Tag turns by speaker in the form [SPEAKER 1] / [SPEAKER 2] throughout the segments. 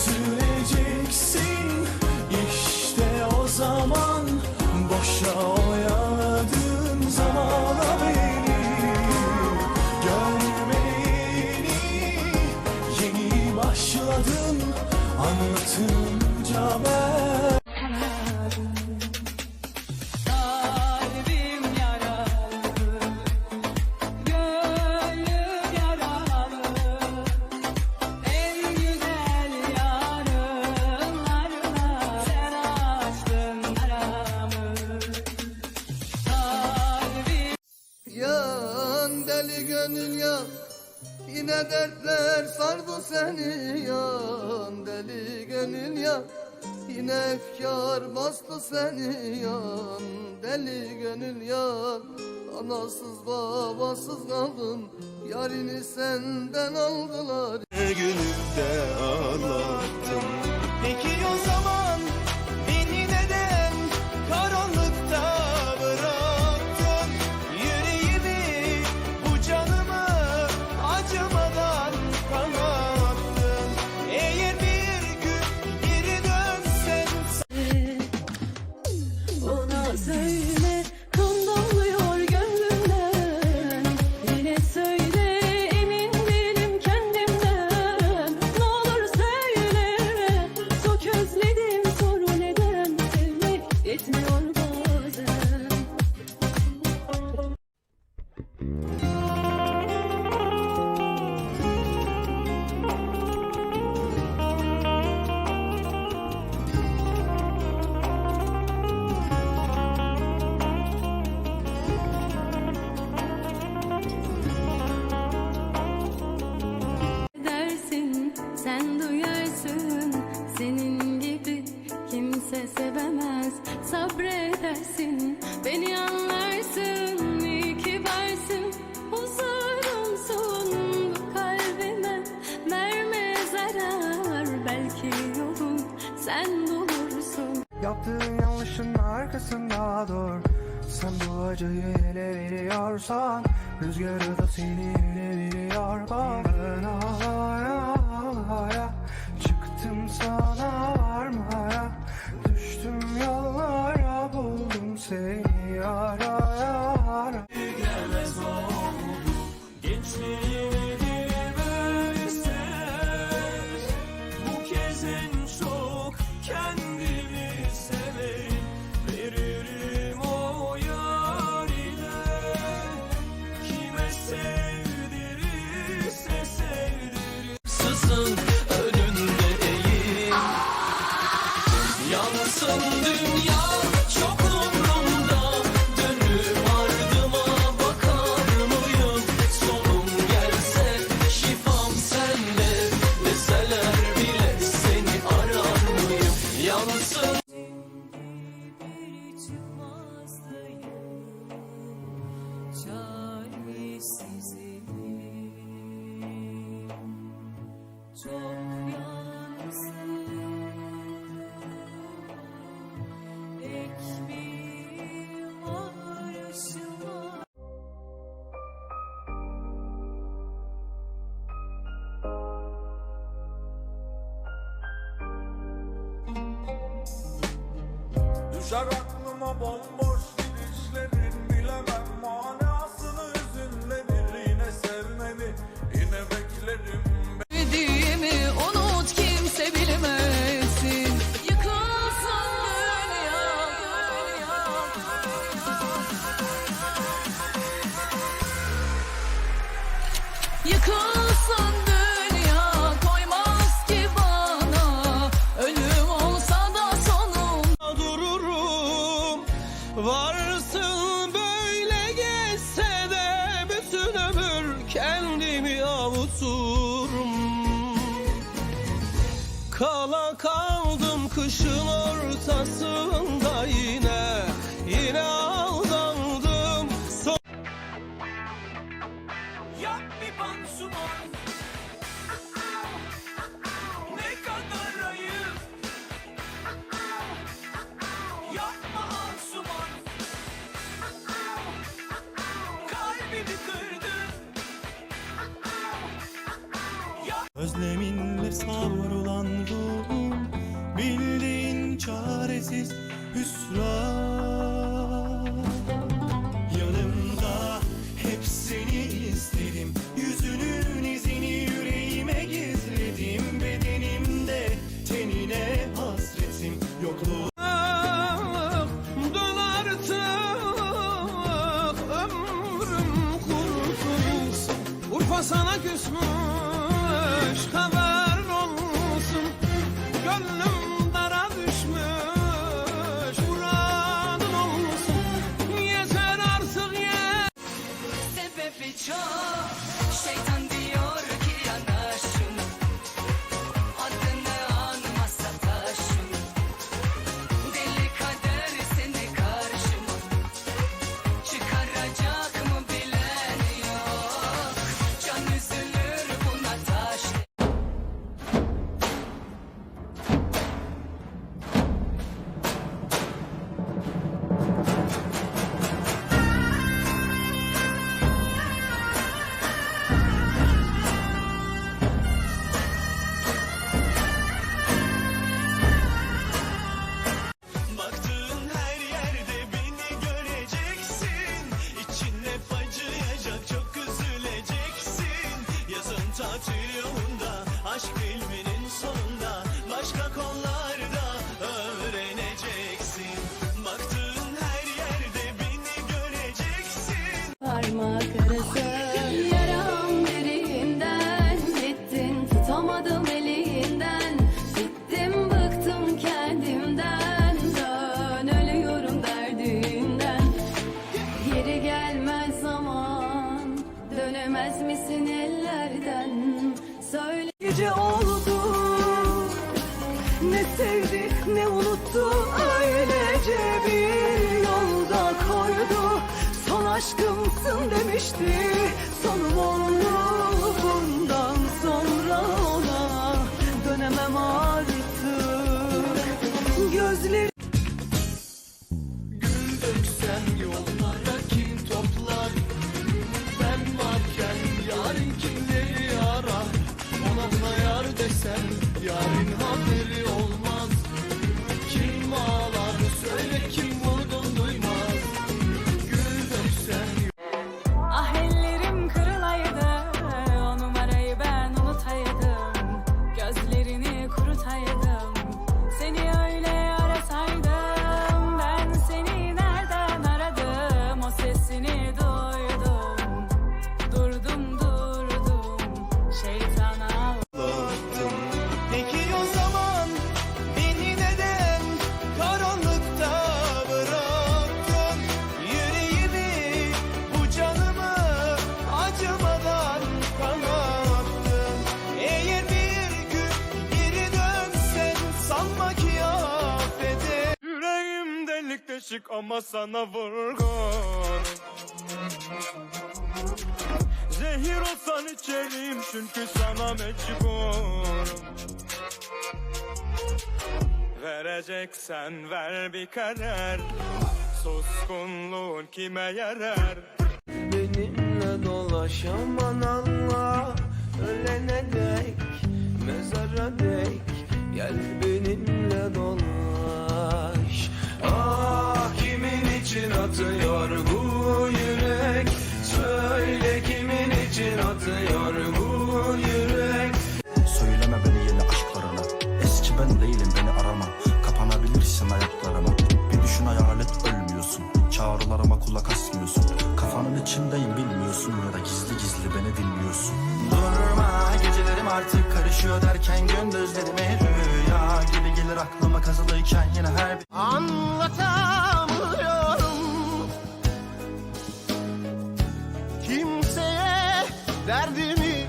[SPEAKER 1] Üzüleceksin
[SPEAKER 2] gönül yan. Yine dertler sardı seni yan. Deli gönül yan. Yine efkar bastı seni yan. Deli gönül yan. Anasız babasız kaldın. Yarini senden aldılar.
[SPEAKER 1] Günümde ağlattın
[SPEAKER 3] sen duyarsın senin gibi kimse sevemez. Sabredersin beni anlarsın iyi ki varsın. Huzurumsun bu kalbime zarar belki yolun sen bulursun.
[SPEAKER 4] Yaptığın yanlışın arkasında dur. Sen bu acıyı ele veriyorsan Rüzgarı da seni ele veriyor. Bak ben ağlaya ağlaya Çıktım sana varmaya Düştüm yollara buldum seni ara
[SPEAKER 5] Düşer aklıma bomboş
[SPEAKER 1] Varsın
[SPEAKER 3] hüsran.
[SPEAKER 6] aşkımsın demişti. Sonum oldu
[SPEAKER 3] bunun aşık ama sana vurgun. Zehir olsan içerim çünkü sana mecburum Vereceksen ver bir karar. Suskunluğun kime yarar?
[SPEAKER 4] Benimle dolaşaman Allah.
[SPEAKER 7] Çağrılarıma kulak asmıyorsun. Kafanın içindeyim bilmiyorsun. Ya da gizli gizli beni dinliyorsun. Durma gecelerim artık karışıyor derken Gündüzlerime rüya gibi gelir aklıma kazılıyken Yine her bir...
[SPEAKER 4] Anlatamıyorum. Kimseye derdimi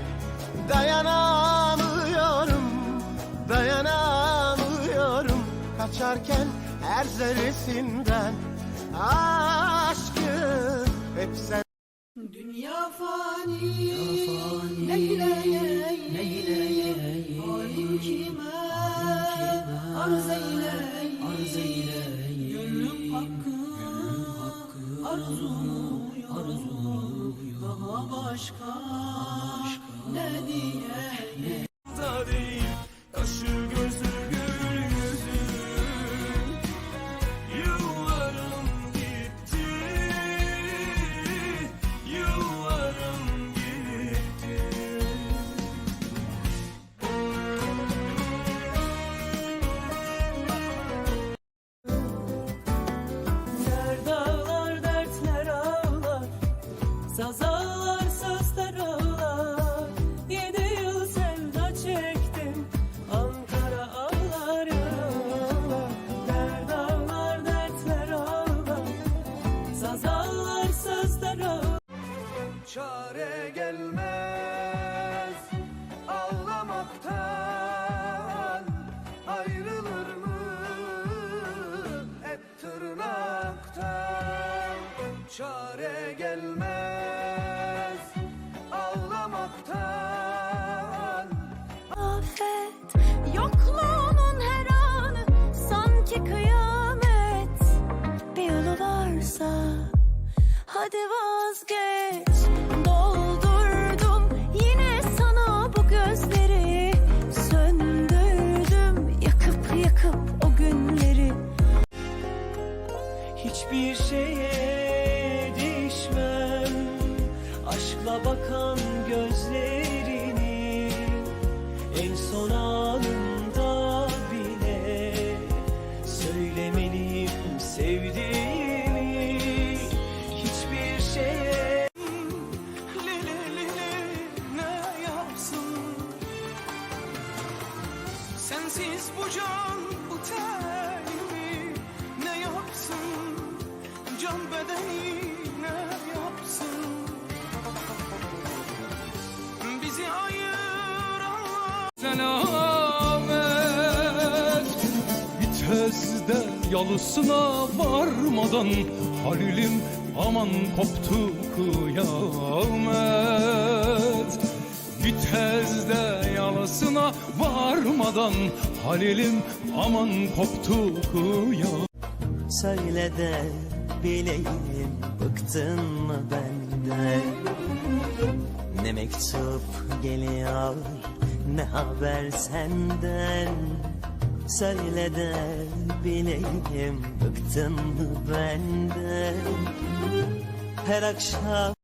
[SPEAKER 4] dayanamıyorum. Dayanamıyorum. Kaçarken her zerresinden aşkı hep sen.
[SPEAKER 8] Dünya fani, Dünya fani. neyleye, neyleye, halim kime, arz eyleye, arz eyleye, gönlüm hakkı, hakkı. arzumu, daha başka,
[SPEAKER 9] başka. nedir? te busque. Selamet Vitezde yalısına varmadan Halil'im aman koptu kıyamet. Vitezde yalısına varmadan Halil'im aman koptu kıyamet.
[SPEAKER 10] Söyle de bileyim bıktın mı benden? Ne mektup geliyor ne haber senden? Söyle de bileyim bıktın mı benden? Her akşam